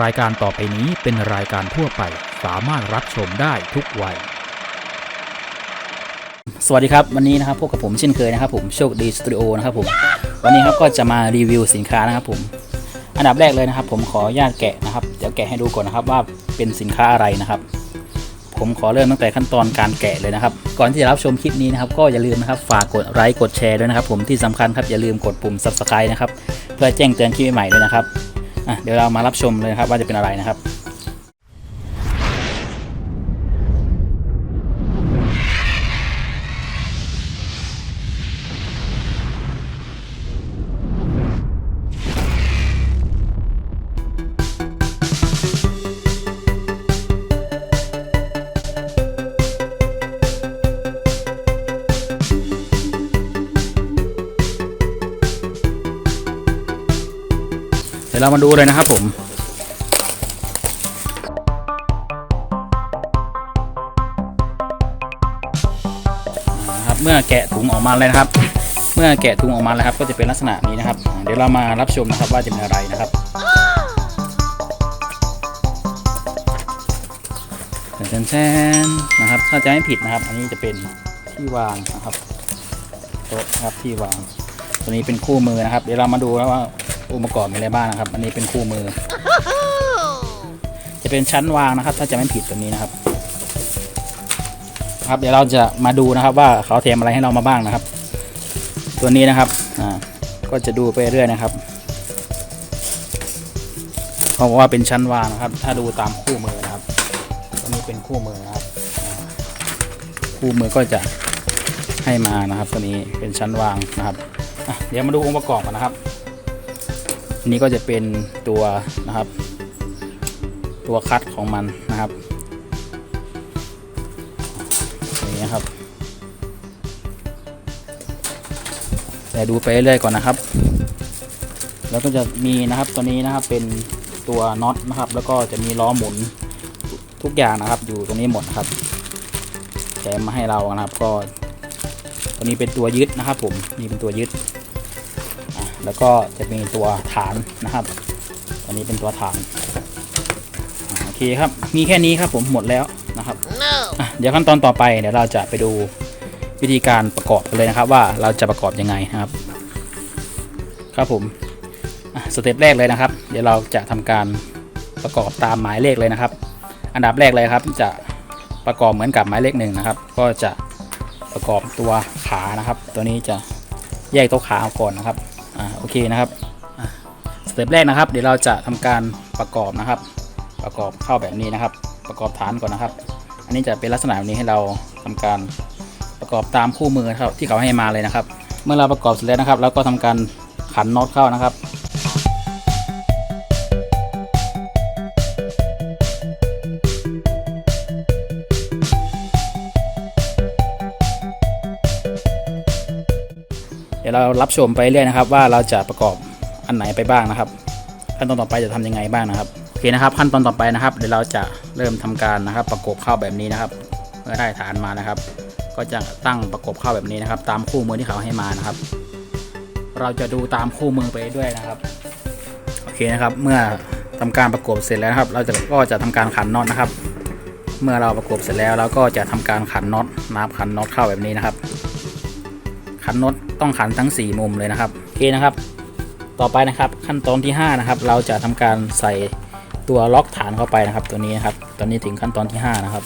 รายการต่อไปนี้เป็นรายการทั่วไป สามารถรับชมได้ทุกวัย สวัสดีครับ วันนี้นะครับพบกับผมเช่นเคยนะครับผมโชคดีสตูดิโอนะครับผมวันนี้ครับก็จะมารีวิวสินค้านะครับผม อันดับแรกเลยนะครับ ผมขออนุญาตแกะนะครับเดี๋ยวแกะให้ดูก่อนนะครับว่าเป็นสินค้าอะไรนะครับ ผมขอเริ่มตั้งแต่ขั้นตอนการแกะเลยนะครับ ก่อนที่จะรับชมคลิปนี้นะครับ ก็อย่าลืมนะครับฝากกดไลค์กดแชร์ด้วยนะครับ ผมที่สำคัญครับอย่าลืมกดปุ่ม subscribe นะครับเพื่อแจ้งเตือนคลิปใหม่ด้วยนะครับ อะเดี๋ยวเรามารับชมเลยนะครับว่าจะเป็นอะไรนะครับ ดี๋ยวเรามาดูเลยนะครับผมนะครับ เมื่อแกะถุงออกมาเลยนะครับ เมื่อแกะถุงออกมาแล้วครับ ก็จะเป็นลักษณะนี้นะครับ เดี๋ยวเรามารับชมนะครับว่าจะเป็นอะไรนะครับแทนแทนนะครับ ถ้าจะไม่ผิดนะครับ อันนี้จะเป็นที่วางนะครับโต๊ะนะครับที่วาง ตัวนี้เป็นคู่มือนะครับ เดี๋ยวเรามาดูแล้วว่า องค์ประกอบมีอะไรบ้างนะครับ อันนี้เป็นคู่มือ จะเป็นชั้นวางนะครับ ถ้าจะไม่ผิดตัวนี้นะครับ ครับเดี๋ยวเราจะมาดูนะครับว่าเขาเทมอะไรให้เรามาบ้างนะครับ ตัวนี้นะครับอ่าก็จะดูไปเรื่อยนะครับเพราะว่าเป็นชั้นวางนะครับ ถ้าดูตามคู่มือนะครับตัวนี้เป็นคู่มือนะครับอ่าคู่มือก็จะให้มานะครับตัวนี้เป็นชั้นวางนะครับอะเดี๋ยวมาดูองค์ประกอบกันนะครับ อันนี้ก็จะเป็นตัวนะครับ ตัวคัดของมันนะครับอย่างนี้ครับ แต่ดูไปเรื่อยๆก่อนนะครับ แล้วก็จะมีนะครับตัวนี้นะครับเป็นตัวน็อตนะครับ แล้วก็จะมีล้อหมุนทุกอย่างนะครับ อยู่ตรงนี้หมดครับแถมมาให้เรานะครับก็ตัวนี้เป็นตัวยึดนะครับ ผมนี่เป็นตัวยึด แล้วก็จะมีตัวฐานนะครับ อันนี้เป็นตัวฐานอะโอเคครับ มีแค่นี้ครับผมหมดแล้วนะครับอะเดี๋ยวขั้นตอนต่อไปเดี๋ยวเราจะไปดูวิธีการประกอบกันเลยนะครับ ว่าเราจะประกอบยังไงนะครับ ครับผมอะสเต็ปแรกเลยนะครับ เดี๋ยวเราจะทำการประกอบตามหมายเลขเลยนะครับ อันดับแรกเลยครับ จะประกอบเหมือนกับหมายเลขหนึ่งนะครับ ก็จะประกอบตัวขานะครับ ตัวนี้จะแยกตัวขาออกก่อนนะครับอ่า โอเคนะครับสเต็ปแรกนะครับ เดี๋ยวเราจะทำการประกอบนะครับ ประกอบเข้าแบบนี้นะครับ ประกอบฐานก่อนนะครับ อันนี้จะเป็นลักษณะแบบนี้ให้เราทำการประกอบตามคู่มือครับที่เขาให้มาเลยนะครับ เมื่อเราประกอบเสร็จแล้วนะครับ เราก็ทำการขันน็อตเข้านะครับ ยวเรารับชมไปเรื่อยนะครับ ว่าเราจะประกอบอันไหนไปบ้างนะครับ ขั้นตอนต่อไปจะทำยังไงบ้างนะครับโอเคนะครับ ขั้นตอนต่อไปนะครับเดี๋ยวเราจะเริ่มทำการนะครับ ประกบเข้าแบบนี้นะครับเมื่อได้ฐานมานะครับ ก็จะตั้งประกบเข้าแบบนี้นะครับ ตามคู่มือที่เขาให้มานะครับ เราจะดูตามคู่มือไปด้วยนะครับโอเคนะครับเมื่อทำการประกบเสร็จแล้วนะครับ เราจะก็จะทำการขันน็อตนะครับ เมื่อเราประกบเสร็จแล้วเราก็จะทำการขันน็อตนับขันน็อตเข้าแบบนี้นะครับ ขันน็อต ต้องขันทั้ง 4 มุมเลยนะครับโอเคนะครับ ต่อไปนะครับขั้นตอนที่ 5 นะครับ เราจะทำการใส่ตัวล็อกฐานเข้าไปนะครับ ตัวนี้นะครับ ตอนนี้ถึงขั้นตอนที่ 5 นะครับ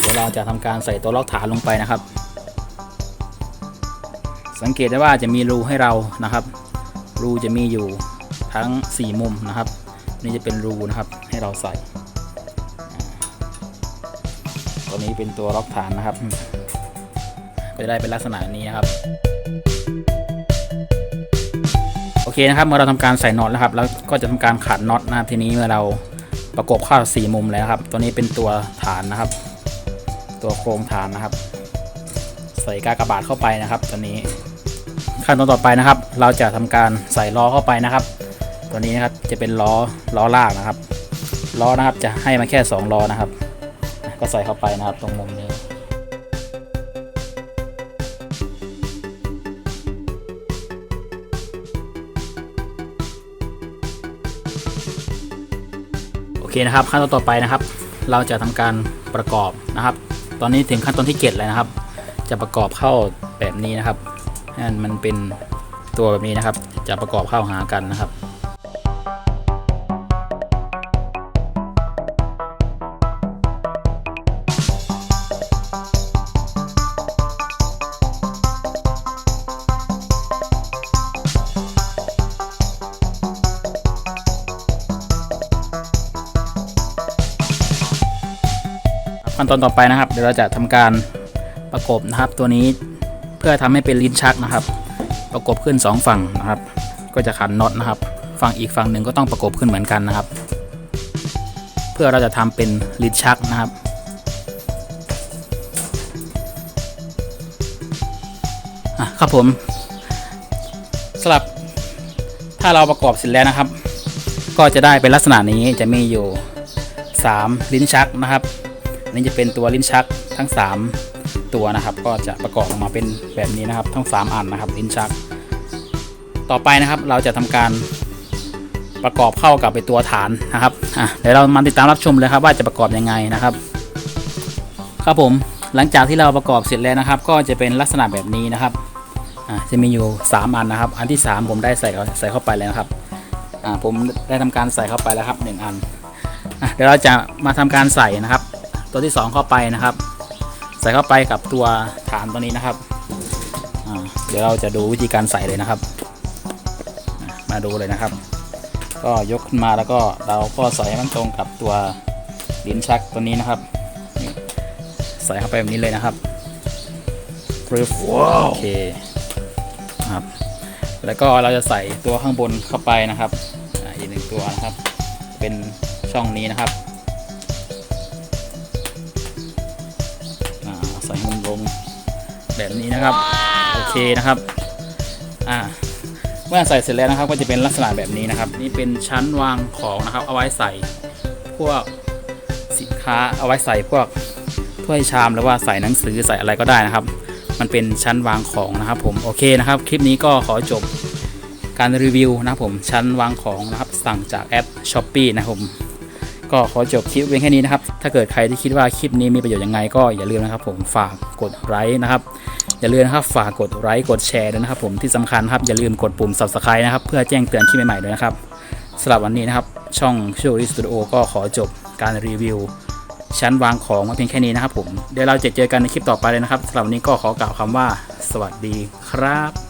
เดี๋ยวเราจะทำการใส่ตัวล็อกฐานลงไปนะครับ สังเกตได้ว่าจะมีรูให้เรานะครับ รูจะมีอยู่ทั้ง 4 มุมนะครับ นี่จะเป็นรูนะครับให้เราใส่ ตัวนี้เป็นตัวล็อกฐานนะครับก็จะได้เป็นลักษณะนี้นะครับ โอเคนะครับ เมื่อเราทำการใส่น็อตแล้วครับ แล้วก็จะทำการขันน็อตนะครับทีนี้เมื่อเราประกบเข้าสี่มุมแล้วครับ ตัวนี้เป็นตัวฐานนะครับ ตัวโครงฐานนะครับ ใส่กากบาทเข้าไปนะครับ ตัวนี้ขั้นตอนต่อไปนะครับ เราจะทำการใส่ล้อเข้าไปนะครับ ตัวนี้นะครับจะเป็นล้อล้อลากนะครับล้อนะครับจะให้มาแค่สองล้อนะครับ ก็ใส่เข้าไปนะครับตรงมุมนี้ โอเคนะครับ ขั้นตอนต่อไปนะครับ เราจะทำการประกอบนะครับ ตอนนี้ถึงขั้นตอนที่ 7 เลยนะครับ จะประกอบเข้าแบบนี้นะครับนั่นมันเป็นตัวแบบนี้นะครับ จะประกอบเข้าหากันนะครับ ขั้นตอนต่อไปนะครับ เดี๋ยวเราจะทำการประกบนะครับ ตัวนี้เพื่อทำให้เป็นลิ้นชักนะครับ ประกบขึ้นสองฝั่งนะครับ ก็จะขันน็อตนะครับ ฝั่งอีกฝั่งหนึ่งก็ต้องประกบขึ้นเหมือนกันนะครับ เพื่อเราจะทำเป็นลิ้นชักนะครับครับผมสำหรับถ้าเราประกอบเสร็จแล้วนะครับ ก็จะได้เป็นลักษณะนี้จะมีอยู่ 3 ลิ้นชักนะครับ นี้จะเป็นตัวลิ้นชักทั้ง 3 ตัวนะครับ ก็จะประกอบออกมาเป็นแบบนี้นะครับ ทั้ง 3 อันนะครับ ลิ้นชัก ต่อไปนะครับเราจะทำการประกอบเข้ากับไปตัวฐานนะครับอะเดี๋ยวเรามาติดตามรับชมเลยครับว่าจะประกอบยังไงนะครับ ครับผมหลังจากที่เราประกอบเสร็จแล้วนะครับ ก็จะเป็นลักษณะแบบนี้นะครับอะจะมีอยู่ 3 อันนะครับ อันที่ 3 ผมได้ใส่ใส่เข้าไปแล้วครับอะผมได้ทำการใส่เข้าไปแล้วครับ 1 อันอเดี๋ยวเราจะมาทำการใส่นะครับ ตัวที่ 2 เข้าไปนะครับ ใส่เข้าไปกับตัวฐานตัวนี้นะครับอ่าเดี๋ยวเราจะดูวิธีการใส่เลยนะครับอะมาดูเลยนะครับ ก็ยกขึ้นมาแล้วก็เราก็ใส่ให้มันตรงกับตัวลิ้นชักตัวนี้นะครับนี่ใส่เข้าไปแบบนี้เลยนะครับปึ๊บโอเคครับ แล้วก็เราจะใส่ตัวข้างบนเข้าไปนะครับอ่าอีกหนึ่งตัวนะครับ เป็นช่องนี้นะครับ แบบนี้นะครับโอเคนะครับอ่าเมื่อใส่เสร็จแล้วนะครับก็จะเป็นลักษณะแบบนี้นะครับ นี่เป็นชั้นวางของนะครับ เอาไว้ใส่พวกสินค้าเอาไว้ใส่พวกถ้วยชามหรือว่าใส่หนังสือใส่อะไรก็ได้นะครับ มันเป็นชั้นวางของนะครับ ผมโอเคนะครับ คลิปนี้ก็ขอจบการรีวิวนะครับผมชั้นวางของนะครับสั่งจากแอป s h อ p e e นะครับผม ก็ขอจบคลิปเพียงแค่นี้นะครับ ถ้าเกิดใครที่คิดว่าคลิปนี้มีประโยชน์ยังไงก็อย่าลืมนะครับ ผมฝากกดไลค์นะครับ อย่าลืมนะครับฝากกดไลค์กดแชร์ด้วยนะครับ ผมที่สำคัญครับอย่าลืมกดปุ่ม subscribe นะครับเพื่อแจ้งเตือนคลิปใหม่ๆด้วยนะครับสำหรับวันนี้นะครับ ช่องชิ o ริสตูดิโอก็ขอจบการรีวิว ชั้นวางของมาเพียงแค่นี้นะครับผมเดี๋ยวเราจะเจอกันในคลิปต่อไปเลยนะครับสำหรับวันนี้ก็ขอกล่าวคำว่า สวัสดีครับ